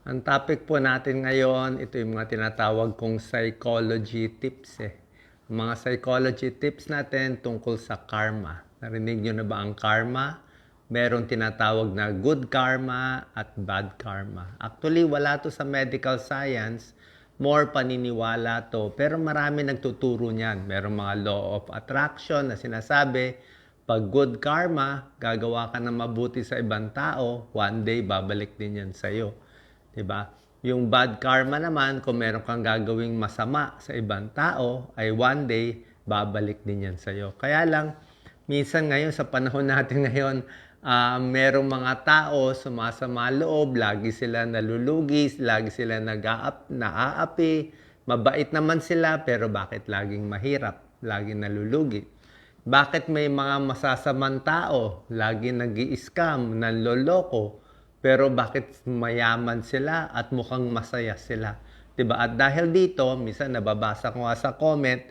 Ang topic po natin ngayon, ito yung mga tinatawag kong psychology tips eh. Mga psychology tips natin tungkol sa karma. Narinig nyo na ba ang karma? Merong tinatawag na good karma at bad karma. Actually, wala to sa medical science. More paniniwala to. Pero marami nagtuturo niyan. Merong mga law of attraction na sinasabi, pag good karma, gagawa ka ng mabuti sa ibang tao, one day babalik din yan sa'yo. 'Di ba? Yung bad karma naman, kung meron kang gagawing masama sa ibang tao, ay one day, babalik din yan sa'yo. Kaya lang, minsan ngayon, sa panahon natin ngayon, ah, merong mga tao sumasama loob, lagi sila nalulugis, lagi sila nag-aap, naaapi, mabait naman sila, pero bakit laging mahirap, laging nalulugi? Bakit may mga masasamang tao, lagi nag scam nanloloko, pero bakit mayaman sila at mukhang masaya sila? 'Di ba? At dahil dito, minsan nababasa ko nga sa comment,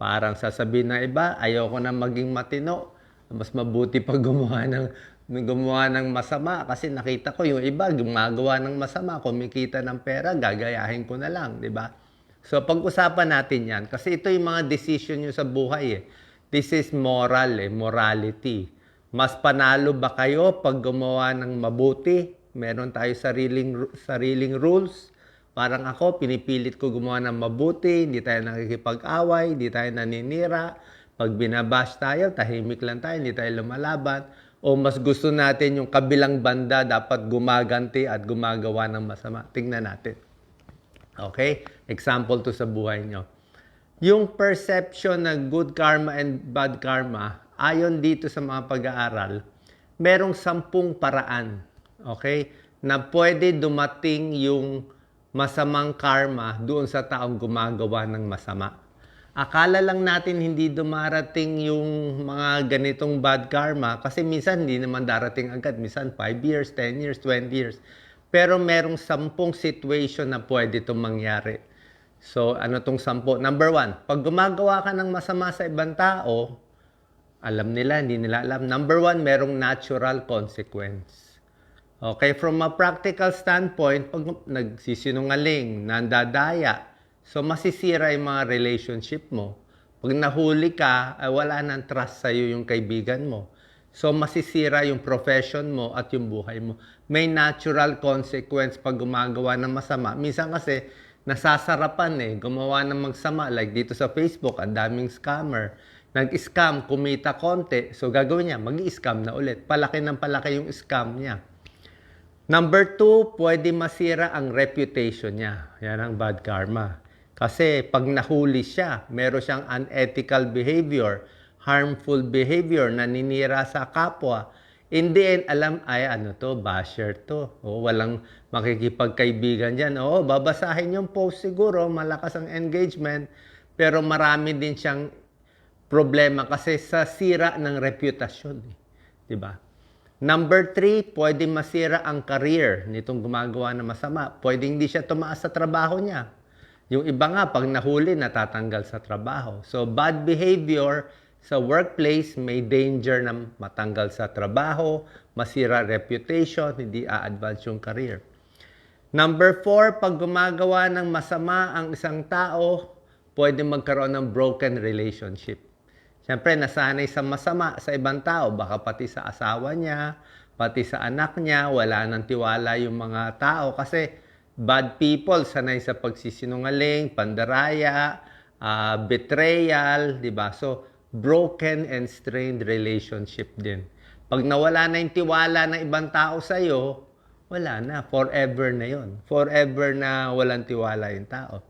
parang sasabihin ng iba, ayoko na maging matino. Mas mabuti pag gumawa ng gumawa ng masama kasi nakita ko yung iba gumagawa ng masama, kumikita ng pera, gagayahin ko na lang, 'di ba? So pag-usapan natin 'yan kasi ito yung mga decision nyo sa buhay eh. This is moral eh, morality. Mas panalo ba kayo pag gumawa ng mabuti? Meron tayo sariling sariling rules. Parang ako, pinipilit ko gumawa ng mabuti, hindi tayo nakikipag-away, hindi tayo naninira. Pag binabash tayo, tahimik lang tayo, hindi tayo lumalaban. O mas gusto natin yung kabilang banda dapat gumaganti at gumagawa ng masama. Tingnan natin. Okay? Example to sa buhay nyo. Yung perception na good karma and bad karma, ayon dito sa mga pag-aaral, merong sampung paraan, okay, na pwede dumating yung masamang karma doon sa taong gumagawa ng masama. Akala lang natin hindi dumarating yung mga ganitong bad karma kasi minsan hindi naman darating agad. Minsan 5 years, 10 years, 20 years. Pero merong sampung situation na pwede itong mangyari. So, ano tong sampo? Number one, pag gumagawa ka ng masama sa ibang tao, alam nila, hindi nila alam. Number one, merong natural consequence. Okay, from a practical standpoint, pag nagsisinungaling, nandadaya, so masisira yung mga relationship mo. Pag nahuli ka, ay wala nang trust sa'yo yung kaibigan mo. So masisira yung profession mo at yung buhay mo. May natural consequence pag gumagawa ng masama. Minsan kasi, nasasarapan eh, gumawa ng magsama. Like dito sa Facebook, ang daming scammer. Nag-scam, kumita konti. So gagawin niya, mag-scam na ulit. Palaki ng palaki yung scam niya. Number two, pwede masira ang reputation niya. Yan ang bad karma. Kasi pag nahuli siya, meron siyang unethical behavior, harmful behavior, naninira sa kapwa. In the end, alam, ay ano to, basher to. O, walang makikipagkaibigan dyan. Oo, babasahin yung post siguro, malakas ang engagement, pero marami din siyang problema kasi sa sira ng reputasyon. Eh. 'Di ba? Number three, pwede masira ang career nitong gumagawa ng masama. Pwede hindi siya tumaas sa trabaho niya. Yung iba nga, pag nahuli, natatanggal sa trabaho. So, bad behavior sa workplace may danger na matanggal sa trabaho, masira reputation, hindi a-advance yung career. Number four, pag gumagawa ng masama ang isang tao, pwede magkaroon ng broken relationship. Siyempre, nasanay sa masama sa ibang tao, baka pati sa asawa niya, pati sa anak niya, wala nang tiwala yung mga tao kasi bad people, sanay sa pagsisinungaling, pandaraya, ah, betrayal, di ba? So, broken and strained relationship din. Pag nawala na yung tiwala ng ibang tao sa'yo, wala na. Forever na yon. Forever na walang tiwala yung tao.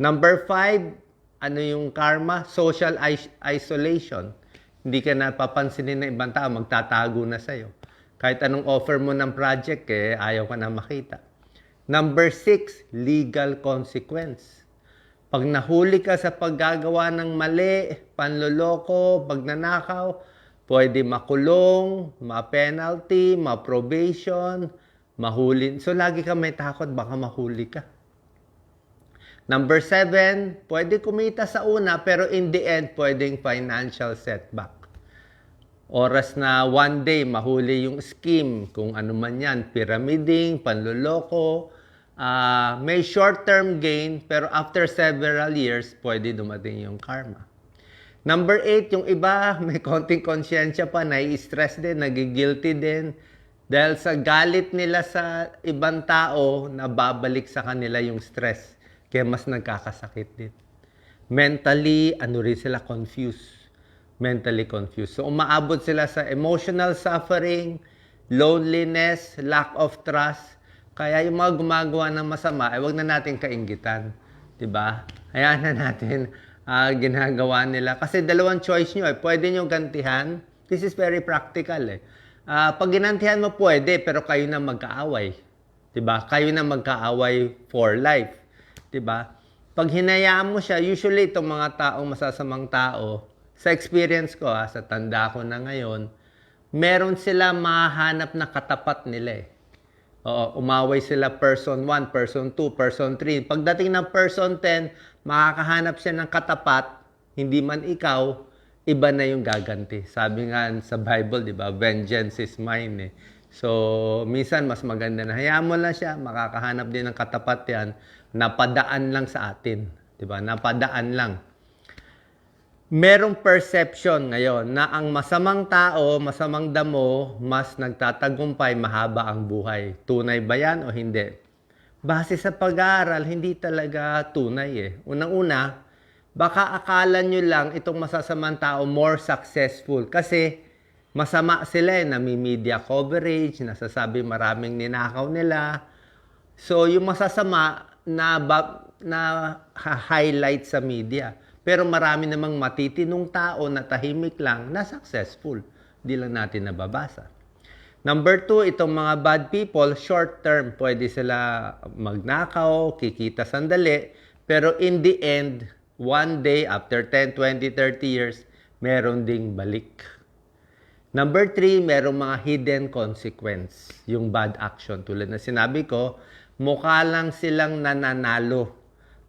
Number five, ano yung karma? Social is- isolation. Hindi ka napapansinin ng ibang tao, magtatago na sa'yo. Kahit anong offer mo ng project, eh, ayaw ka na makita. Number six, legal consequence. Pag nahuli ka sa paggagawa ng mali, panloloko, pagnanakaw, pwede makulong, ma-penalty, ma-probation, mahuli. So, lagi ka may takot, baka mahuli ka. Number seven, pwede kumita sa una, pero in the end, pwedeng financial setback. Oras na one day, mahuli yung scheme, kung ano man yan, pyramiding, panloloko, ah, may short-term gain, pero after several years, pwede dumating yung karma. Number eight, yung iba, may konting konsyensya pa, nai-stress din, nagigilty din. Dahil sa galit nila sa ibang tao, nababalik sa kanila yung stress. Kaya mas nagkakasakit din. Mentally, ano rin sila, confused. Mentally confused. So, umaabot sila sa emotional suffering, loneliness, lack of trust. Kaya yung mga gumagawa ng masama, ay wag na natin kaingitan. ba? Hayaan na natin ah, ginagawa nila. Kasi dalawang choice nyo eh. Pwede nyo gantihan. This is very practical eh. Ah, pag ginantihan mo, pwede, pero kayo na magkaaway. 'Di ba? Kayo na magkaaway for life. 'Di ba? Pag hinayaan mo siya, usually itong mga taong masasamang tao, sa experience ko ha, sa tanda ko na ngayon, meron sila mahanap na katapat nila eh. Oo, umaway sila person 1, person 2, person 3. Pagdating ng person 10, makakahanap siya ng katapat, hindi man ikaw, iba na yung gaganti. Sabi nga sa Bible, di ba, vengeance is mine eh. So, minsan mas maganda na hayaan mo lang siya, makakahanap din ng katapat yan, napadaan lang sa atin. Ba? Napadaan lang merong perception ngayon na ang masamang tao, masamang damo, mas nagtatagumpay, mahaba ang buhay. Tunay ba yan o hindi? Base sa pag-aaral, hindi talaga tunay eh. Unang-una, baka akala nyo lang itong masasamang tao more successful kasi masama sila eh, nami-media coverage, nasasabi maraming ninakaw nila. So, yung masasama na, na highlight sa media. Pero marami namang matitinong tao na tahimik lang na successful. Di lang natin nababasa. Number two, itong mga bad people, short term, pwede sila magnakaw, kikita sandali, pero in the end, one day, after 10, 20, 30 years, meron ding balik. Number three, merong mga hidden consequence, yung bad action. Tulad na sinabi ko, mukha lang silang nananalo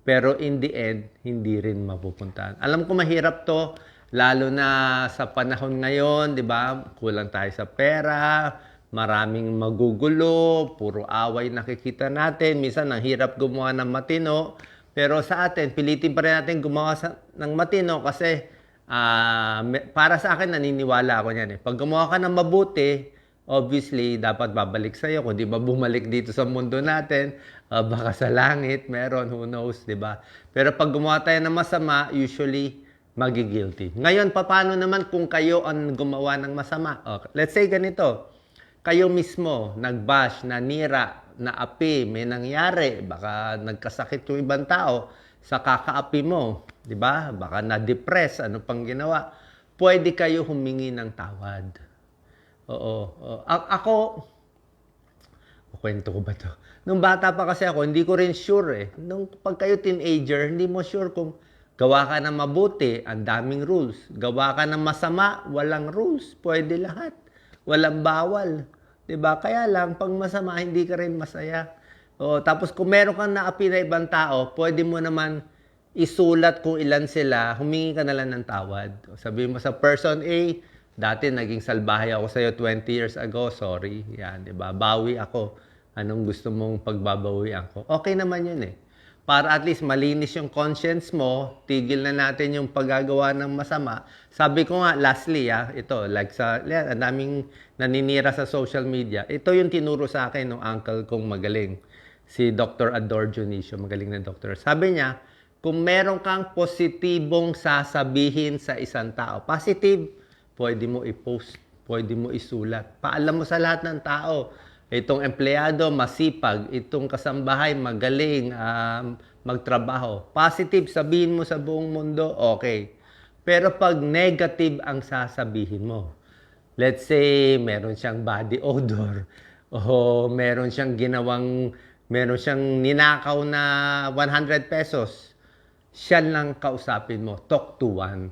pero in the end, hindi rin mapupuntahan. Alam ko mahirap to, lalo na sa panahon ngayon, di ba? Kulang tayo sa pera, maraming magugulo, puro away nakikita natin. Minsan, ang hirap gumawa ng matino. Pero sa atin, pilitin pa rin natin gumawa sa, ng matino kasi me- para sa akin, naniniwala ako niyan. Eh. Pag gumawa ka ng mabuti, obviously, dapat babalik sa'yo. Kung di ba bumalik dito sa mundo natin, ah, baka sa langit, meron, who knows, di ba? Pero pag gumawa tayo ng masama, usually, magigilty. Ngayon, paano naman kung kayo ang gumawa ng masama? Okay. Let's say ganito, kayo mismo, nagbash, nanira, naapi, may nangyari, baka nagkasakit yung ibang tao sa kakaapi mo, di ba? Baka na-depress, ano pang ginawa. Pwede kayo humingi ng tawad. Oo. oo. A- ako, kwento ko ba to? Nung bata pa kasi ako, hindi ko rin sure eh. Nung pag kayo teenager, hindi mo sure kung gawa ka ng mabuti, ang daming rules. Gawa ka ng masama, walang rules. Pwede lahat. Walang bawal. 'Di ba? Kaya lang, pag masama, hindi ka rin masaya. O, tapos kung meron kang naapi na ibang tao, pwede mo naman isulat kung ilan sila, humingi ka na lang ng tawad. Sabihin mo sa person A, dati naging salbahe ako sa'yo 20 years ago, sorry. Yan, di ba? Bawi ako. Anong gusto mong pagbabawian ko? Okay naman yun eh. Para at least malinis yung conscience mo, tigil na natin yung paggagawa ng masama. Sabi ko nga, lastly, ah, ito, like sa, yan, ang daming naninira sa social media. Ito yung tinuro sa akin ng uncle kong magaling. Si Dr. Ador Dionisio, magaling na doktor. Sabi niya, kung meron kang positibong sasabihin sa isang tao, positive, pwede mo i-post, pwede mo isulat. Paalam mo sa lahat ng tao. Itong empleyado, masipag. Itong kasambahay, magaling um, magtrabaho. Positive, sabihin mo sa buong mundo, okay. Pero pag negative ang sasabihin mo, let's say, meron siyang body odor, o meron siyang ginawang, meron siyang ninakaw na 100 pesos, siya lang kausapin mo. Talk to one.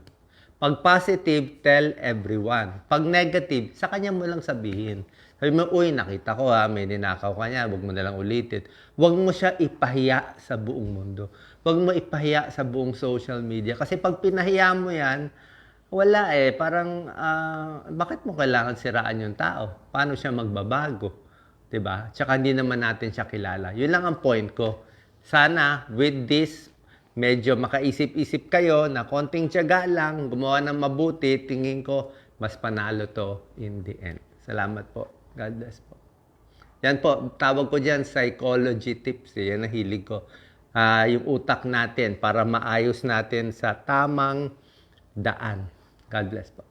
Pag positive, tell everyone. Pag negative, sa kanya mo lang sabihin. Sabi mo, uy, nakita ko ha, may ninakaw ka niya, huwag mo na lang ulitin. Huwag mo siya ipahiya sa buong mundo. Huwag mo ipahiya sa buong social media. Kasi pag pinahiya mo yan, wala eh. Parang, ah, bakit mo kailangan siraan yung tao? Paano siya magbabago? 'Diba? Tsaka hindi naman natin siya kilala. Yun lang ang point ko. Sana with this, medyo makaisip-isip kayo na konting tiyaga lang, gumawa ng mabuti, tingin ko, mas panalo to in the end. Salamat po. God bless po. Yan po, tawag ko dyan, psychology tips. Eh. Yan ang hilig ko. Ah, yung utak natin para maayos natin sa tamang daan. God bless po.